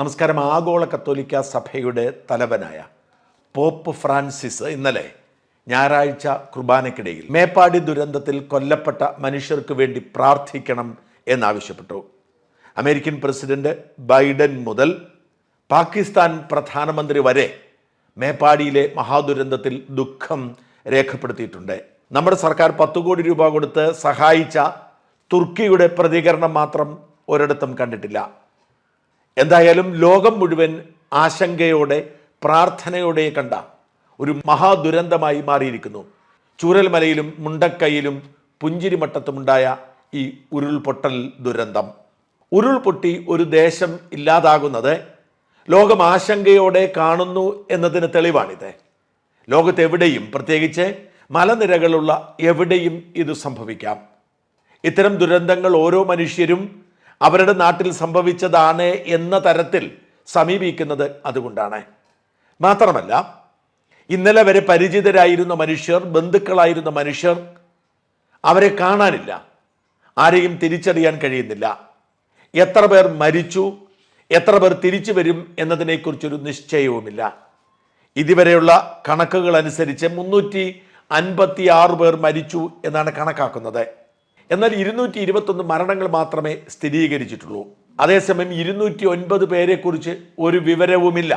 നമസ്കാരം. ആഗോള കത്തോലിക്ക സഭയുടെ തലവനായ പോപ്പ് ഫ്രാൻസിസ് ഇന്നലെ ഞായറാഴ്ച കുർബാനയ്ക്കിടയിൽ മേപ്പാടി ദുരന്തത്തിൽ കൊല്ലപ്പെട്ട മനുഷ്യർക്ക് വേണ്ടി പ്രാർത്ഥിക്കണം എന്നാവശ്യപ്പെട്ടു. അമേരിക്കൻ പ്രസിഡന്റ് ബൈഡൻ മുതൽ പാകിസ്ഥാൻ പ്രധാനമന്ത്രി വരെ മേപ്പാടിയിലെ മഹാദുരന്തത്തിൽ ദുഃഖം രേഖപ്പെടുത്തിയിട്ടുണ്ട്. നമ്മുടെ സർക്കാർ പത്തു കോടി രൂപ കൊടുത്ത് സഹായിച്ച തുർക്കിയുടെ പ്രതികരണം മാത്രം ഒരിടത്തും കണ്ടിട്ടില്ല. എന്തായാലും ലോകം മുഴുവൻ ആശങ്കയോടെ പ്രാർത്ഥനയോടെ കണ്ട ഒരു മഹാദുരന്തമായി മാറിയിരിക്കുന്നു. ചൂരൽമലയിലും മുണ്ടക്കൈയിലും പുഞ്ചിരിമട്ടത്തുമുണ്ടായ ഈ ഉരുൾപൊട്ടൽ ദുരന്തം. ഉരുൾപൊട്ടി ഒരു ദേശം ഇല്ലാതാകുന്നത് ലോകം ആശങ്കയോടെ കാണുന്നു എന്നതിന് തെളിവാണിത്. ലോകത്തെവിടെയും പ്രത്യേകിച്ച് മലനിരകളുള്ള എവിടെയും ഇത് സംഭവിക്കാം. ഇത്തരം ദുരന്തങ്ങൾ ഓരോ മനുഷ്യരും അവരുടെ നാട്ടിൽ സംഭവിച്ചതാണ് എന്ന തരത്തിൽ സമീപിക്കുന്നത് അതുകൊണ്ടാണ്. മാത്രമല്ല ഇന്നലെ വരെ പരിചിതരായിരുന്ന മനുഷ്യർ ബന്ധുക്കളായിരുന്ന മനുഷ്യർ അവരെ കാണാനില്ല. ആരെയും തിരിച്ചറിയാൻ കഴിയുന്നില്ല. എത്ര പേർ മരിച്ചു എത്ര പേർ തിരിച്ചു വരും എന്നതിനെക്കുറിച്ചൊരു നിശ്ചയവുമില്ല. ഇതുവരെയുള്ള കണക്കുകൾ അനുസരിച്ച് മുന്നൂറ്റി അൻപത്തി ആറ് പേർ മരിച്ചു എന്നാണ് കണക്കാക്കുന്നത്. എന്നാൽ ഇരുന്നൂറ്റി ഇരുപത്തൊന്ന് മരണങ്ങൾ മാത്രമേ സ്ഥിരീകരിച്ചിട്ടുള്ളൂ. അതേസമയം ഇരുന്നൂറ്റി ഒൻപത് പേരെക്കുറിച്ച് ഒരു വിവരവുമില്ല.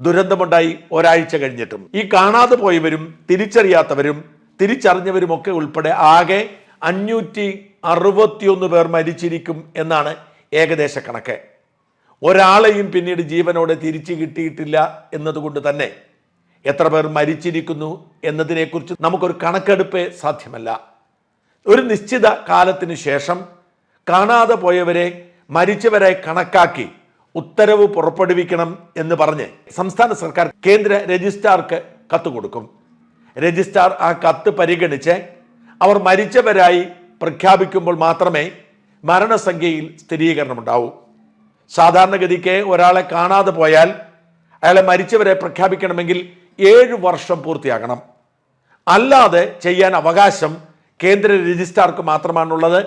ദുരന്തമുണ്ടായി ഒരാഴ്ച കഴിഞ്ഞിട്ടും. ഈ കാണാതെ പോയവരും തിരിച്ചറിയാത്തവരും തിരിച്ചറിഞ്ഞവരുമൊക്കെ ഉൾപ്പെടെ ആകെ അഞ്ഞൂറ്റി അറുപത്തിയൊന്ന് പേർ മരിച്ചിരിക്കും എന്നാണ് ഏകദേശ കണക്ക്. ഒരാളെയും പിന്നീട് ജീവനോടെ തിരിച്ചു കിട്ടിയിട്ടില്ല എന്നതുകൊണ്ട് തന്നെ എത്ര പേർ മരിച്ചിരിക്കുന്നു എന്നതിനെക്കുറിച്ച് നമുക്കൊരു കണക്കെടുപ്പേ സാധ്യമല്ല. ഒരു നിശ്ചിത കാലത്തിന് ശേഷം കാണാതെ പോയവരെ മരിച്ചവരെ കണക്കാക്കി ഉത്തരവ് പുറപ്പെടുവിക്കണം എന്ന് പറഞ്ഞ് സംസ്ഥാന സർക്കാർ കേന്ദ്ര രജിസ്ട്രാർക്ക് കത്ത് കൊടുക്കും. രജിസ്ട്രാർ ആ കത്ത് പരിഗണിച്ച് അവർ മരിച്ചവരായി പ്രഖ്യാപിക്കുമ്പോൾ മാത്രമേ മരണസംഖ്യയിൽ സ്ഥിരീകരണം ഉണ്ടാവൂ സാധാരണഗതിക്ക് ഒരാളെ കാണാതെ പോയാൽ അയാളെ മരിച്ചവരെ പ്രഖ്യാപിക്കണമെങ്കിൽ ഏഴ് വർഷം പൂർത്തിയാകണം. അല്ലാതെ ചെയ്യാൻ അവകാശം കേന്ദ്ര രജിസ്ട്രാർക്ക് മാത്രമാണുള്ളത്.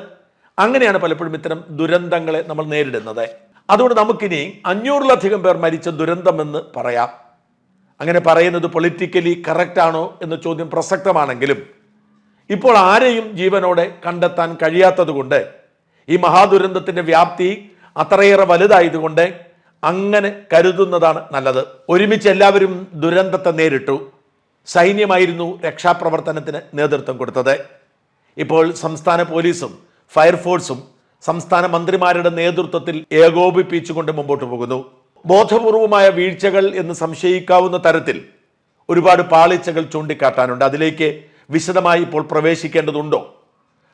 അങ്ങനെയാണ് പലപ്പോഴും ഇത്തരം ദുരന്തങ്ങളെ നമ്മൾ നേരിടുന്നത്. അതുകൊണ്ട് നമുക്കിനി അഞ്ഞൂറിലധികം പേർ മരിച്ച ദുരന്തമെന്ന് പറയാം. അങ്ങനെ പറയുന്നത് പൊളിറ്റിക്കലി കറക്റ്റ് ആണോ എന്ന ചോദ്യം പ്രസക്തമാണെങ്കിലും ഇപ്പോൾ ആരെയും ജീവനോടെ കണ്ടെത്താൻ കഴിയാത്തതുകൊണ്ട് ഈ മഹാദുരന്തത്തിന്റെ വ്യാപ്തി അത്രയേറെ വലുതായതുകൊണ്ട് അങ്ങനെ കരുതുന്നതാണ് നല്ലത്. ഒരുമിച്ച് എല്ലാവരും ദുരന്തത്തെ നേരിട്ടു. സൈന്യമായിരുന്നു രക്ഷാപ്രവർത്തനത്തിന് നേതൃത്വം കൊടുത്തത്. ഇപ്പോൾ സംസ്ഥാന പോലീസും ഫയർഫോഴ്സും സംസ്ഥാന മന്ത്രിമാരുടെ നേതൃത്വത്തിൽ ഏകോപിപ്പിച്ചുകൊണ്ട് മുമ്പോട്ട് പോകുന്നു. ബോധപൂർവമായ വീഴ്ചകൾ എന്ന് സംശയിക്കാവുന്ന തരത്തിൽ ഒരുപാട് പാളിച്ചകൾ ചൂണ്ടിക്കാട്ടാനുണ്ട്. അതിലേക്ക് വിശദമായി ഇപ്പോൾ പ്രവേശിക്കേണ്ടതുണ്ടോ?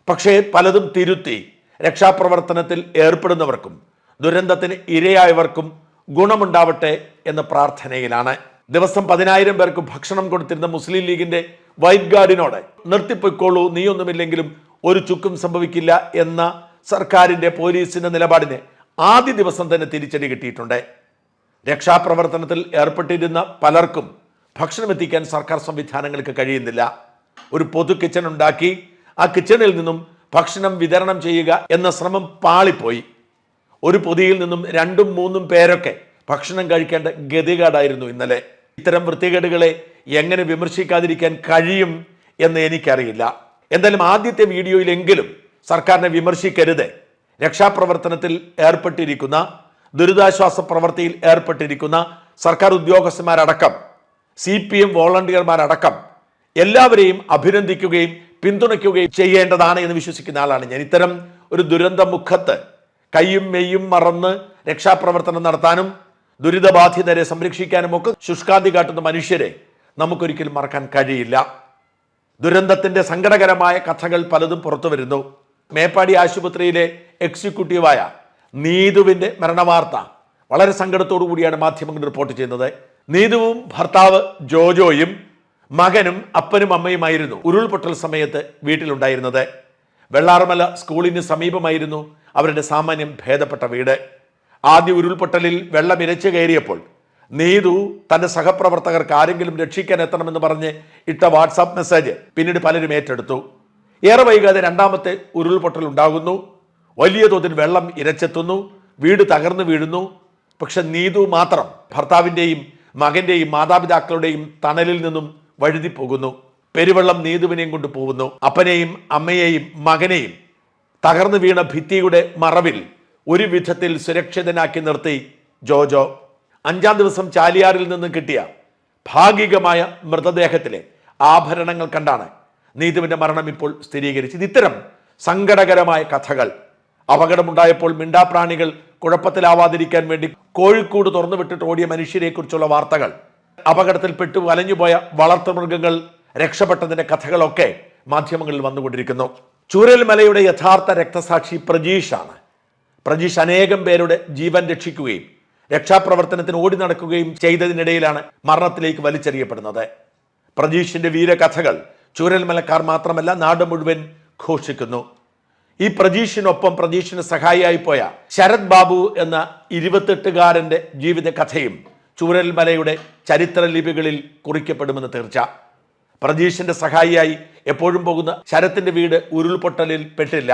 പക്ഷേ പലതും തിരുത്തി രക്ഷാപ്രവർത്തനത്തിൽ ഏർപ്പെടുന്നവർക്കും ദുരന്തത്തിന് ഇരയായവർക്കും ഗുണമുണ്ടാവട്ടെ എന്ന പ്രാർത്ഥനയിലാണ്. ദിവസം പതിനായിരം പേർക്ക് ഭക്ഷണം കൊടുത്തിരുന്ന മുസ്ലിം ലീഗിന്റെ വൈറ്റ് ഗാർഡിനോട് നിർത്തിപ്പോയിക്കോളൂ നീയൊന്നുമില്ലെങ്കിലും ഒരു ചുക്കും സംഭവിക്കില്ല എന്ന സർക്കാരിന്റെ പോലീസിന്റെ നിലപാടിനെ ആദ്യ ദിവസം തന്നെ തിരിച്ചടി കിട്ടിയിട്ടുണ്ട്. രക്ഷാപ്രവർത്തനത്തിൽ ഏർപ്പെട്ടിരുന്ന പലർക്കും ഭക്ഷണം എത്തിക്കാൻ സർക്കാർ സംവിധാനങ്ങൾക്ക് കഴിയുന്നില്ല. ഒരു പൊതു കിച്ചൺ ഉണ്ടാക്കി ആ കിച്ചണിൽ നിന്നും ഭക്ഷണം വിതരണം ചെയ്യുക എന്ന ശ്രമം പാളിപ്പോയി. ഒരു പൊതിയിൽ നിന്നും രണ്ടും മൂന്നും പേരൊക്കെ ഭക്ഷണം കഴിക്കേണ്ട ഗതികേടായിരുന്നു ഇന്നലെ. ഇത്തരം വൃത്തികേടുകളെ എങ്ങനെ വിമർശിക്കാതിരിക്കാൻ കഴിയും എന്ന് എനിക്കറിയില്ല. എന്തായാലും ആദ്യത്തെ വീഡിയോയിലെങ്കിലും സർക്കാരിനെ വിമർശിക്കരുത്. രക്ഷാപ്രവർത്തനത്തിൽ ഏർപ്പെട്ടിരിക്കുന്ന ദുരിതാശ്വാസ പ്രവൃത്തിയിൽ ഏർപ്പെട്ടിരിക്കുന്ന സർക്കാർ ഉദ്യോഗസ്ഥന്മാരടക്കം സി പി എം വോളണ്ടിയർമാരടക്കം എല്ലാവരെയും അഭിനന്ദിക്കുകയും പിന്തുണയ്ക്കുകയും ചെയ്യേണ്ടതാണ് എന്ന് വിശ്വസിക്കുന്ന ആളാണ് ഞാൻ. ഇത്തരം ഒരു ദുരന്ത മുഖത്ത് കയ്യും മെയ്യും മറന്ന് രക്ഷാപ്രവർത്തനം നടത്താനും ദുരിതബാധിതരെ സംരക്ഷിക്കാനും ഒക്കെ ശുഷ്കാന്തി കാട്ടുന്ന മനുഷ്യരെ നമുക്കൊരിക്കലും മറക്കാൻ കഴിയില്ല. ദുരന്തത്തിന്റെ സങ്കടകരമായ കഥകൾ പലതും പുറത്തു വരുന്നു. മേപ്പാടി ആശുപത്രിയിലെ എക്സിക്യൂട്ടീവായ നീതുവിന്റെ മരണവാർത്ത വളരെ സങ്കടത്തോടു കൂടിയാണ് മാധ്യമങ്ങൾ റിപ്പോർട്ട് ചെയ്യുന്നത്. നീതുവും ഭർത്താവ് ജോജോയും മകനും അപ്പനും അമ്മയുമായിരുന്നു ഉരുൾപൊട്ടൽ സമയത്ത് വീട്ടിലുണ്ടായിരുന്നത്. വെള്ളാർമല സ്കൂളിന് സമീപമായിരുന്നു അവരുടെ സാമാന്യം ഭേദപ്പെട്ട വീട്. ആദ്യ ഉരുൾപൊട്ടലിൽ വെള്ളം ഇരച്ചു കയറിയപ്പോൾ നീതു തന്റെ സഹപ്രവർത്തകർക്ക് ആരെങ്കിലും രക്ഷിക്കാൻ എത്തണമെന്ന് പറഞ്ഞ് ഇട്ട വാട്സാപ്പ് മെസ്സേജ് പിന്നീട് പലരും ഏറ്റെടുത്തു. ഏറെ വൈകാതെ രണ്ടാമത്തെ ഉരുൾപൊട്ടൽ ഉണ്ടാകുന്നു. വലിയ തോതിൽ വെള്ളം ഇരച്ചെത്തുന്നു. വീട് തകർന്നു വീഴുന്നു. പക്ഷെ നീതു മാത്രം ഭർത്താവിന്റെയും മകന്റെയും മാതാപിതാക്കളുടെയും തണലിൽ നിന്നും വഴുതി പോകുന്നു പെരുവെള്ളം നീതുവിനെയും കൊണ്ട് പോകുന്നു അപ്പനെയും അമ്മയെയും മകനെയും തകർന്നു വീണ ഭിത്തിയുടെ മറവിൽ ഒരു വിധത്തിൽ സുരക്ഷിതനാക്കി നിർത്തി ജോജോ. അഞ്ചാം ദിവസം ചാലിയാറിൽ നിന്ന് കിട്ടിയ ഭാഗികമായ മൃതദേഹത്തിലെ ആഭരണങ്ങൾ കണ്ടാണ് നീതുവിന്റെ മരണം ഇപ്പോൾ സ്ഥിരീകരിച്ചത്. ഇത്തരം സങ്കടകരമായ കഥകൾ അപകടമുണ്ടായപ്പോൾ മിണ്ടാപ്രാണികൾ കുഴപ്പത്തിലാവാതിരിക്കാൻ വേണ്ടി കോഴിക്കോട് തുറന്നു വിട്ടിട്ട് ഓടിയ മനുഷ്യരെക്കുറിച്ചുള്ള വാർത്തകൾ അപകടത്തിൽപ്പെട്ടു വലഞ്ഞുപോയ വളർത്തുമൃഗങ്ങൾ രക്ഷപ്പെട്ടതിന്റെ കഥകളൊക്കെ മാധ്യമങ്ങളിൽ വന്നുകൊണ്ടിരിക്കുന്നു. ചൂരൽമലയുടെ യഥാർത്ഥ രക്തസാക്ഷി പ്രജീഷാണ്. പ്രജീഷ് അനേകം പേരുടെ ജീവൻ രക്ഷിക്കുകയും രക്ഷാപ്രവർത്തനത്തിന് ഓടി നടക്കുകയും ചെയ്തതിനിടയിലാണ് മരണത്തിലേക്ക് വലിച്ചെറിയപ്പെടുന്നത്. പ്രജീഷിന്റെ വീരകഥകൾ ചൂരൽമലക്കാർ മാത്രമല്ല നാട് മുഴുവൻ ഘോഷിക്കുന്നു. ഈ പ്രജീഷിനൊപ്പം പ്രജീഷിന് സഹായിയായി പോയ ശരത് ബാബു എന്ന ഇരുപത്തെട്ടുകാരന്റെ ജീവിതകഥയും ചൂരൽമലയുടെ ചരിത്ര ലിപികളിൽ കുറിക്കപ്പെടുമെന്ന് തീർച്ച. പ്രജീഷിന്റെ സഹായിയായി എപ്പോഴും പോകുന്ന ശരത്തിന്റെ വീട് ഉരുൾപൊട്ടലിൽ പെട്ടില്ല.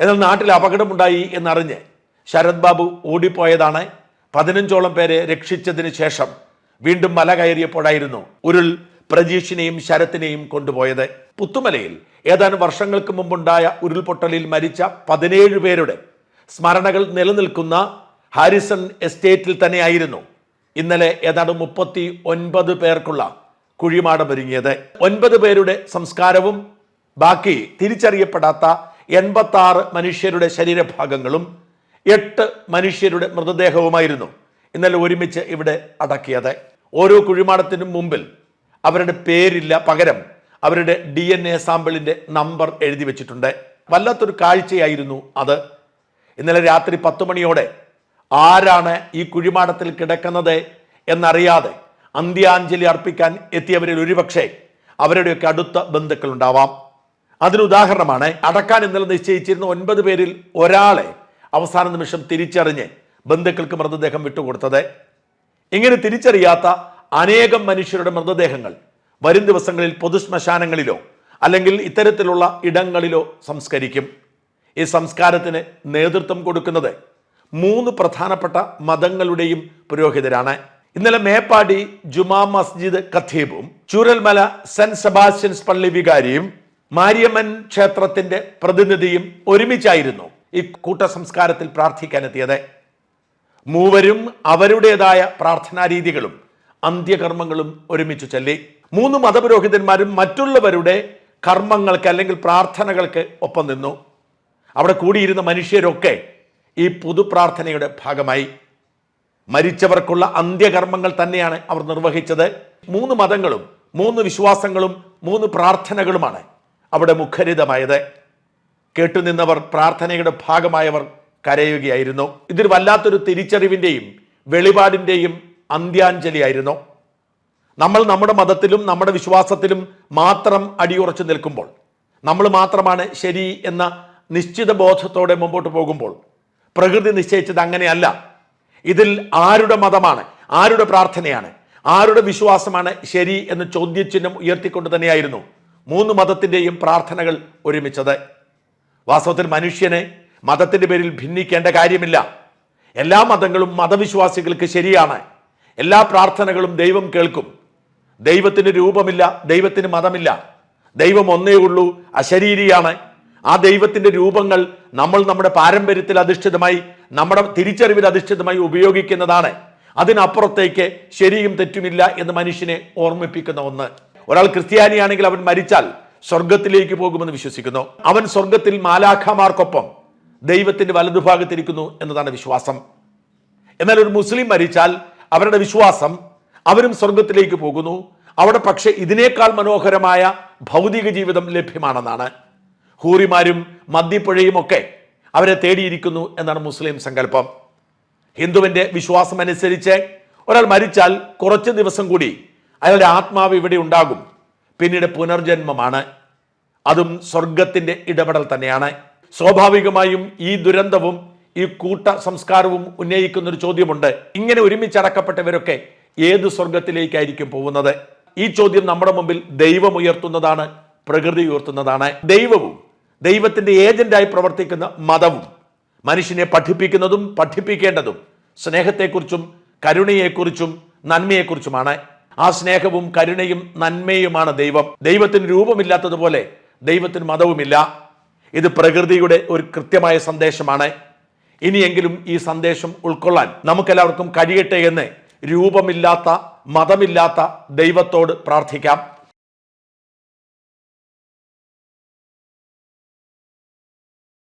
എന്നാൽ നാട്ടിൽ അപകടമുണ്ടായി എന്നറിഞ്ഞ് ശരത് ബാബു ഓടിപ്പോയതാണ് പതിനഞ്ചോളം പേരെ രക്ഷിച്ചതിന് ശേഷം വീണ്ടും മല കയറിയപ്പോഴായിരുന്നു ഉരുൾ പ്രജീഷിനെയും ശരത്തിനെയും കൊണ്ടുപോയത്. പുത്തുമലയിൽ ഏതാനും വർഷങ്ങൾക്ക് മുമ്പുണ്ടായ ഉരുൾപൊട്ടലിൽ മരിച്ച പതിനേഴ് പേരുടെ സ്മരണകൾ നിലനിൽക്കുന്ന ഹാരിസൺ എസ്റ്റേറ്റിൽ തന്നെയായിരുന്നു ഇന്നലെ ഏതാണ്ട് മുപ്പത്തി ഒൻപത് പേർക്കുള്ള കുഴിമാടം ഒരുങ്ങിയത്. ഒൻപത് പേരുടെ സംസ്കാരവും ബാക്കി തിരിച്ചറിയപ്പെടാത്ത എൺപത്തി മനുഷ്യരുടെ ശരീരഭാഗങ്ങളും എട്ട് മനുഷ്യരുടെ മൃതദേഹവുമായിരുന്നു ഇന്നലെ ഒരുമിച്ച് ഇവിടെ അടക്കിയത്. ഓരോ കുഴിമാടത്തിനും മുമ്പിൽ അവരുടെ പേരില്ല പകരം അവരുടെ ഡി എൻ എ സാമ്പിളിന്റെ നമ്പർ എഴുതി വെച്ചിട്ടുണ്ട്. വല്ലാത്തൊരു കാഴ്ചയായിരുന്നു അത്. ഇന്നലെ രാത്രി പത്ത് മണിയോടെ ആരാണ് ഈ കുഴിമാടത്തിൽ കിടക്കുന്നത് എന്നറിയാതെ അന്ത്യാഞ്ജലി അർപ്പിക്കാൻ എത്തിയവരിൽ ഒരുപക്ഷെ അവരുടെയൊക്കെ അടുത്ത ബന്ധുക്കളുണ്ടാവാം. അതിനുദാഹരണമാണ് അടക്കാൻ ഇന്നലെ നിശ്ചയിച്ചിരുന്ന ഒൻപത് പേരിൽ ഒരാളെ അവസാന നിമിഷം തിരിച്ചറിഞ്ഞ് ബന്ധുക്കൾക്ക് മൃതദേഹം വിട്ടുകൊടുത്തത്. ഇങ്ങനെ തിരിച്ചറിയാത്ത അനേകം മനുഷ്യരുടെ മൃതദേഹങ്ങൾ വരും ദിവസങ്ങളിൽ പൊതുശ്മശാനങ്ങളിലോ അല്ലെങ്കിൽ ഇത്തരത്തിലുള്ള ഇടങ്ങളിലോ സംസ്കരിക്കും. ഈ സംസ്കാരത്തിന് നേതൃത്വം കൊടുക്കുന്നത് മൂന്ന് പ്രധാനപ്പെട്ട മതങ്ങളുടെയും പുരോഹിതരാണ്. ഇന്നലെ മേപ്പാടി ജുമാ മസ്ജിദ് ഖത്തീബും ചൂരൽമല സെന്റ് സെബാസ്റ്റ്യൻസ് പള്ളി വികാരിയും മാരിയമ്മൻ ക്ഷേത്രത്തിന്റെ പ്രതിനിധിയും ഒരുമിച്ചായിരുന്നു. ഈ കൂട്ട സംസ്കാരത്തിൽ പ്രാർത്ഥിക്കാനെത്തിയത്. മൂവരും അവരുടേതായ പ്രാർത്ഥനാരീതികളും അന്ത്യകർമ്മങ്ങളും ഒരുമിച്ച് ചൊല്ലി. മൂന്ന് മതപുരോഹിതന്മാരും മറ്റുള്ളവരുടെ കർമ്മങ്ങൾക്ക് അല്ലെങ്കിൽ പ്രാർത്ഥനകൾക്ക് ഒപ്പം നിന്നു. അവിടെ കൂടിയിരുന്ന മനുഷ്യരൊക്കെ ഈ പൊതുപ്രാർത്ഥനയുടെ ഭാഗമായി. മരിച്ചവർക്കുള്ള അന്ത്യകർമ്മങ്ങൾ തന്നെയാണ് അവർ നിർവഹിച്ചത്. മൂന്ന് മതങ്ങളും മൂന്ന് വിശ്വാസങ്ങളും മൂന്ന് പ്രാർത്ഥനകളുമാണ് അവിടെ മുഖരിതമായത്. കേട്ടുനിന്നവർ പ്രാർത്ഥനയുടെ ഭാഗമായവർ കരയുകയായിരുന്നു. ഇതൊരു വല്ലാത്തൊരു തിരിച്ചറിവിന്റെയും വെളിപാടിന്റെയും അന്ത്യാഞ്ജലിയായിരുന്നു. നമ്മൾ നമ്മുടെ മതത്തിലും നമ്മുടെ വിശ്വാസത്തിലും മാത്രം അടിയുറച്ചു നിൽക്കുമ്പോൾ നമ്മൾ മാത്രമാണ് ശരി എന്ന നിശ്ചിത ബോധത്തോടെ മുമ്പോട്ട് പോകുമ്പോൾ പ്രകൃതി നിശ്ചയിച്ചത് അങ്ങനെയല്ല. ഇതിൽ ആരുടെ മതമാണ് ആരുടെ പ്രാർത്ഥനയാണ് ആരുടെ വിശ്വാസമാണ് ശരി എന്ന ചോദ്യചിഹ്നം ഉയർത്തിക്കൊണ്ട് തന്നെയായിരുന്നു മൂന്ന് മതത്തിന്റെയും പ്രാർത്ഥനകൾ ഒരുമിച്ചത്. വാസ്തവത്തിൽ മനുഷ്യനെ മതത്തിന്റെ പേരിൽ ഭിന്നിക്കേണ്ട കാര്യമില്ല. എല്ലാ മതങ്ങളും മതവിശ്വാസികൾക്ക് ശരിയാണ്. എല്ലാ പ്രാർത്ഥനകളും ദൈവം കേൾക്കും. ദൈവത്തിന് രൂപമില്ല ദൈവത്തിന് മതമില്ല. ദൈവം ഒന്നേ ഉള്ളൂ അശരീരിയാണ്. ആ ദൈവത്തിന്റെ രൂപങ്ങൾ നമ്മൾ നമ്മുടെ പാരമ്പര്യത്തിൽ അധിഷ്ഠിതമായി നമ്മുടെ തിരിച്ചറിവിൽ അധിഷ്ഠിതമായി ഉപയോഗിക്കുന്നതാണ്. അതിനപ്പുറത്തേക്ക് ശരിയും തെറ്റുമില്ല എന്ന് മനുഷ്യനെ ഓർമ്മിപ്പിക്കുന്ന ഒന്ന്. ഒരാൾ ക്രിസ്ത്യാനിയാണെങ്കിൽ അവൻ മരിച്ചാൽ സ്വർഗത്തിലേക്ക് പോകുമെന്ന് വിശ്വസിക്കുന്നു. അവൻ സ്വർഗത്തിൽ മാലാഖമാർക്കൊപ്പം ദൈവത്തിന്റെ വലതുഭാഗത്തിരിക്കുന്നു എന്നതാണ് വിശ്വാസം. എന്നാൽ ഒരു മുസ്ലിം മരിച്ചാൽ അവരുടെ വിശ്വാസം അവരും സ്വർഗത്തിലേക്ക് പോകുന്നു. അവിടെ പക്ഷെ ഇതിനേക്കാൾ മനോഹരമായ ഭൗതിക ജീവിതം ലഭ്യമാണെന്നാണ്. ഹൂറിമാരും മദ്യപ്പുഴയും ഒക്കെ അവരെ തേടിയിരിക്കുന്നു എന്നാണ് മുസ്ലിം സങ്കല്പം. ഹിന്ദുവിന്റെ വിശ്വാസം അനുസരിച്ച് ഒരാൾ മരിച്ചാൽ കുറച്ച് ദിവസം കൂടി അയാളുടെ ആത്മാവ് ഇവിടെ ഉണ്ടാകും. പിന്നീട് പുനർജന്മമാണ്. അതും സ്വർഗത്തിന്റെ ഇടപെടൽ തന്നെയാണ്. സ്വാഭാവികമായും ഈ ദുരന്തവും ഈ കൂട്ട സംസ്കാരവും ഉന്നയിക്കുന്ന ഒരു ചോദ്യമുണ്ട്. ഇങ്ങനെ ഒരുമിച്ചടക്കപ്പെട്ടവരൊക്കെ ഏത് സ്വർഗത്തിലേക്കായിരിക്കും പോകുന്നത്? ഈ ചോദ്യം നമ്മുടെ മുമ്പിൽ ദൈവം ഉയർത്തുന്നതാണ് പ്രകൃതി ഉയർത്തുന്നതാണ്. ദൈവവും ദൈവത്തിന്റെ ഏജന്റായി പ്രവർത്തിക്കുന്ന മതവും മനുഷ്യനെ പഠിപ്പിക്കുന്നതും പഠിപ്പിക്കേണ്ടതും സ്നേഹത്തെക്കുറിച്ചും കരുണയെക്കുറിച്ചും നന്മയെക്കുറിച്ചുമാണ്. ആ സ്നേഹവും കരുണയും നന്മയുമാണ് ദൈവം. ദൈവത്തിന് രൂപമില്ലാത്തതുപോലെ ദൈവത്തിന് മതവുമില്ല. ഇത് പ്രകൃതിയുടെ ഒരു കൃത്യമായ സന്ദേശമാണ്. ഇനിയെങ്കിലും ഈ സന്ദേശം ഉൾക്കൊള്ളാൻ നമുക്കെല്ലാവർക്കും കഴിയട്ടെ എന്ന് രൂപമില്ലാത്ത മതമില്ലാത്ത ദൈവത്തോട് പ്രാർത്ഥിക്കാം.